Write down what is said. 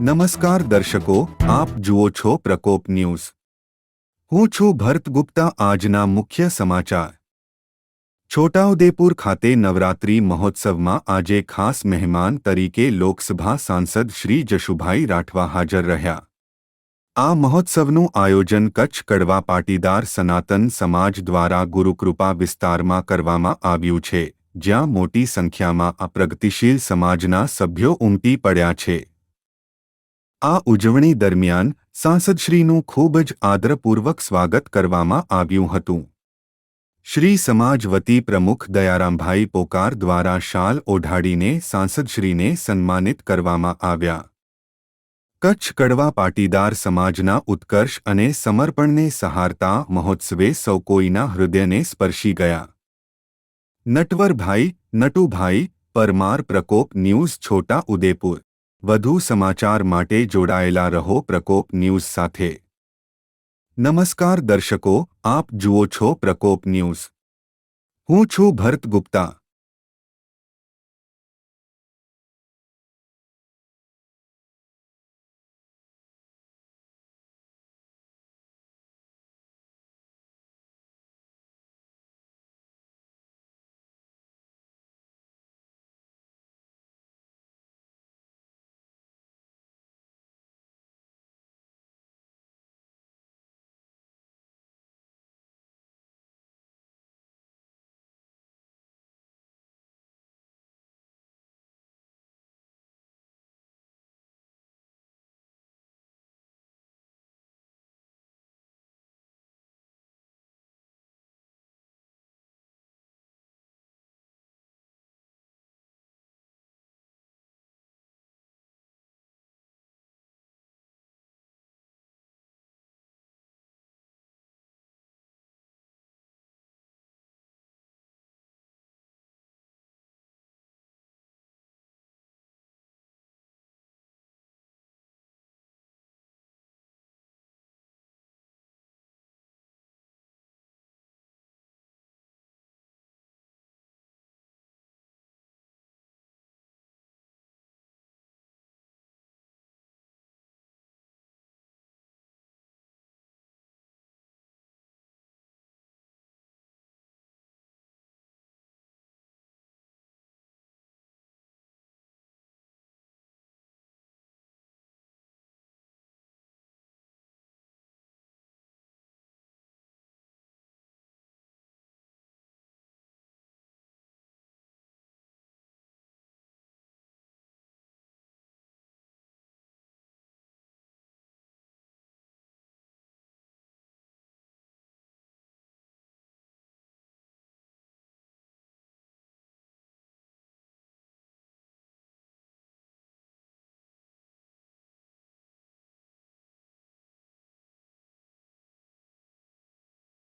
નમસ્કાર દર્શકો, આપ જુઓ છો પ્રકોપ ન્યૂઝ. હું છું ભરત ગુપ્તા, આજના મુખ્ય સમાચાર. છોટાઉદેપુર ખાતે નવરાત્રી મહોત્સવમાં આજે ખાસ મહેમાન તરીકે લોકસભા સાંસદ શ્રી જશુભાઈ રાઠવા હાજર રહ્યા. આ મહોત્સવનું આયોજન કચ્છ કડવા પાટીદાર સનાતન સમાજ દ્વારા ગુરુકૃપા વિસ્તારમાં કરવામાં આવ્યું છે, જ્યાં મોટી સંખ્યામાં આ પ્રગતિશીલ સમાજના સભ્યો ઉમટી પડ્યા છે. આ ઉજવણી દરમિયાન સાંસદશ્રીનું ખૂબ જ આદરપૂર્વક સ્વાગત કરવામાં આવ્યું હતું. શ્રી સમાજ વતી પ્રમુખ દયારામભાઈ પોકાર દ્વારા શાલ ઓઢાડીને સાંસદશ્રીને સન્માનિત કરવામાં આવ્યા. કચ્છ કડવા પાટીદાર સમાજના ઉત્કર્ષ અને સમર્પણને સહારતા મહોત્સવે સૌ કોઈના હૃદયને સ્પર્શી ગયા. નટવરભાઈ, નટુભાઈ, પરમાર પ્રકોપ ન્યૂઝ છોટા ઉદેપુર વધુ સમાચાર માટે જોડાયેલા રહો પ્રકોપ ન્યૂઝ સાથે. નમસ્કાર દર્શકો, આપ જુઓ છો પ્રકોપ ન્યૂઝ. હું છું ભરત ગુપ્તા.